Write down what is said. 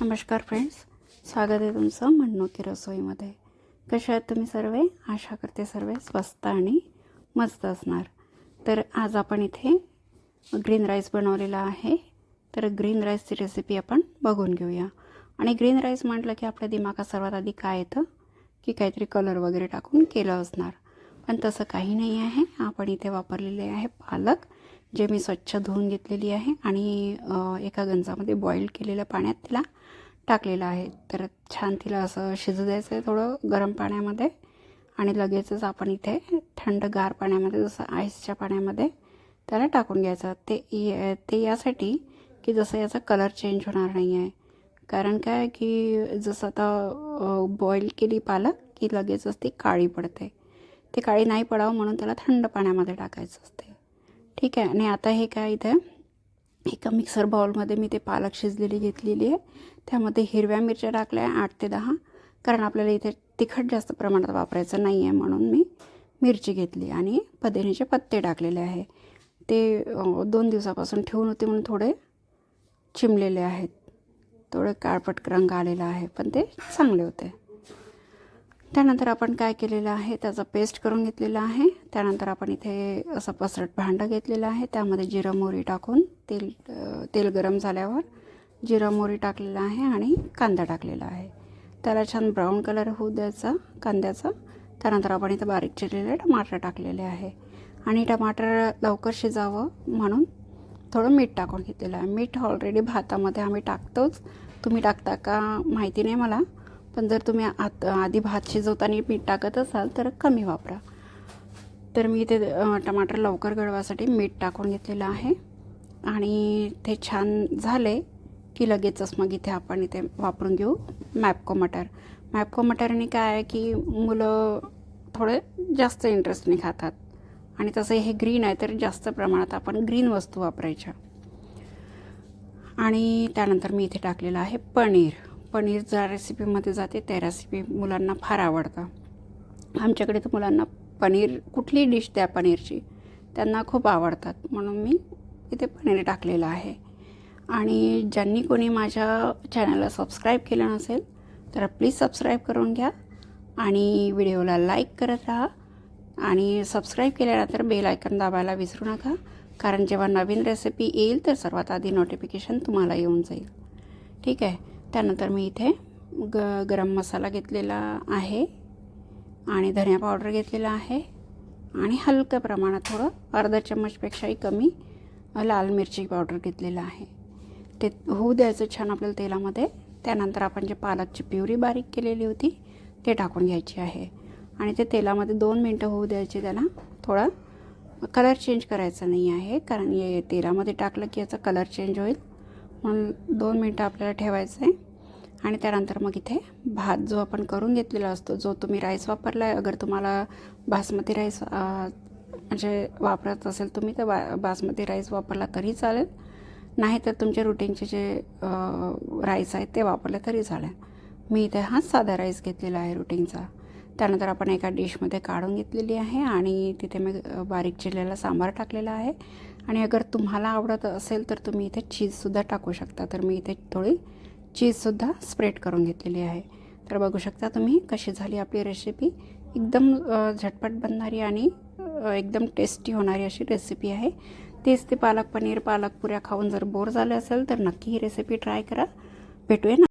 नमस्कार फ्रेंड्स स्वागत आहे तुमचं म्हणणोकी रसोईमध्ये. कशा आहेत तुम्ही सर्व? आशा करते सर्व स्वस्त आणि मस्त असणार. तर आज आपण इथे ग्रीन राईस बनवलेला आहे. तर ग्रीन राईसची रेसिपी आपण बघून घेऊया. आणि ग्रीन राईस म्हटलं की आपल्या दिमागात सर्वात आधी काय येतं? की काहीतरी कलर वगैरे टाकून केलं असणार. पण तसं काही नाही आहे. आपण इथे वापरलेले आहे पालक. जे मी स्वच्छ धुवून घेतलेली आहे आणि एका गंजामध्ये बॉईल केलेल्या पाण्यात तिला टाकलेलं आहे. तर छान तिला असं शिजू द्यायचं आहे थोडं गरम पाण्यामध्ये आणि लगेचच आपण इथे थंड गार पाण्यामध्ये जसं आईसच्या पाण्यामध्ये त्याला टाकून घ्यायचं. ते ते यासाठी की जसं याचा कलर चेंज होणार नाही आहे कारण काय की जसं आता बॉईल केली पालक की लगेचच ती काळी पडते. ती काळी नाही पडावं म्हणून त्याला थंड पाण्यामध्ये टाकायचं असते. ठीक आहे. आणि आता हे काय इथे एका मिक्सर बाउलमध्ये मी ते पालक शिजलेली घेतलेली आहे. त्यामध्ये हिरव्या मिरच्या टाकल्या आहे आठ ते दहा. कारण आपल्याला इथे तिखट जास्त प्रमाणात वापरायचं नाही आहे म्हणून मी मिरची घेतली आणि पदिनीचे पत्ते टाकलेले आहे. ते दोन दिवसापासून ठेवून होते म्हणून थोडे चिमलेले आहेत. थोडे काळपट रंग आलेला आहे पण ते चांगले होते. त्यानंतर आपण काय केलेलं आहे? त्याचा पेस्ट करून घेतलेला आहे. त्यानंतर आपण इथे असं पसरट भांडं घेतलेलं आहे. त्यामध्ये जिरं मोहरी टाकून तेल तेल गरम झाल्यावर जिरं मोहरी टाकलेलं आहे आणि कांदा टाकलेला आहे. त्याला छान ब्राऊन कलर होऊ द्यायचा कांद्याचा. त्यानंतर आपण इथं बारीक चिरलेले टमाटर टाकलेले आहे. आणि टमाटर लवकर शिजावं म्हणून थोडं मीठ टाकून घेतलेलं आहे. मीठ ऑलरेडी भातामध्ये आम्ही टाकतोच. तुम्ही टाकता का माहिती नाही मला. पण जर तुम्ही आत आधी भात शिजवताना मीठ टाकत असाल तर कमी वापरा. तर मी इथे टमाटर लवकर गळवासाठी मीठ टाकून घेतलेलं आहे. आणि ते छान झाले की लगेचच मग इथे आपण इथे वापरून घेऊ मॅपको मटर. मॅपको मटरने काय आहे की मुलं थोडे जास्त इंटरेस्टने खातात. आणि तसं हे ग्रीन आहे तर जास्त प्रमाणात आपण ग्रीन वस्तू वापरायच्या. आणि त्यानंतर मी इथे टाकलेलं आहे पनीर. पनीर ज्या रेसिपीमध्ये जाते त्या रेसिपी मुलांना फार आवडतं. आमच्याकडे तर मुलांना पनीर कुठली डिश द्या पनीरची त्यांना खूप आवडतात. म्हणून मी इथे पनीर टाकलेलं आहे. आणि ज्यांनी कोणी माझ्या चॅनलला सबस्क्राईब केलं नसेल तर प्लीज सबस्क्राईब करून घ्या आणि व्हिडिओला लाईक करत राहा. आणि सबस्क्राईब केल्यानंतर बेल आयकन दाबायला विसरू नका कारण जेव्हा नवीन रेसिपी येईल तर सर्वात आधी नोटिफिकेशन तुम्हाला येऊन जाईल. ठीक आहे? त्यानंतर मी इथे ग गरम मसाला घेतलेला आहे आणि धनिया पावडर घेतलेला आहे आणि हलक्या प्रमाणात थोडं अर्धा चम्मचपेक्षाही कमी लाल मिरची पावडर घेतलेलं आहे. ते होऊ द्यायचं छान आपल्याला तेलामध्ये. त्यानंतर आपण जे पालकची प्युरी बारीक केलेली होती ते टाकून घ्यायची आहे. आणि ते तेलामध्ये दोन मिनटं होऊ द्यायचे त्याला थोडा कलर चेंज करायचा नाही आहे कारण हे तेलामध्ये टाकलं की याचा कलर चेंज होईल. म्हणून दोन मिनटं आपल्याला ठेवायचं आहे आणि त्यानंतर मग इथे भात जो आपण करून घेतलेला असतो जो तुम्ही राईस वापरला आहे अगर तुम्हाला बासमती राईस म्हणजे वापरत असेल तुम्ही तर बा बासमती राईस वापरला तरी चालेल. नाही तर तुमच्या रुटीनचे जे राईस आहेत ते वापरले तरी चालेल. मी इथे हा साधा राईस घेतलेला आहे रुटीनचा त्यानंतर आपण एका डिशमध्ये काढून घेतलेली आहे आणि तिथे मी बारीक चिरलेला सांबार टाकलेला आहे. आणि अगर तुम्हाला आवडत असेल तर तुम्ही इथे चीजसुद्धा टाकू शकता. तर मी इथे थोडी चीजसुद्धा स्प्रेड करून घेतलेली आहे. तर बघू शकता तुम्ही कशी झाली आपली रेसिपी एकदम झटपट बनणारी आणि एकदम टेस्टी होणारी अशी रेसिपी आहे. तेच ते पालक पनीर पालक पुऱ्या खाऊन जर बोर झाले असेल तर नक्की ही रेसिपी ट्राय करा. भेटूया ना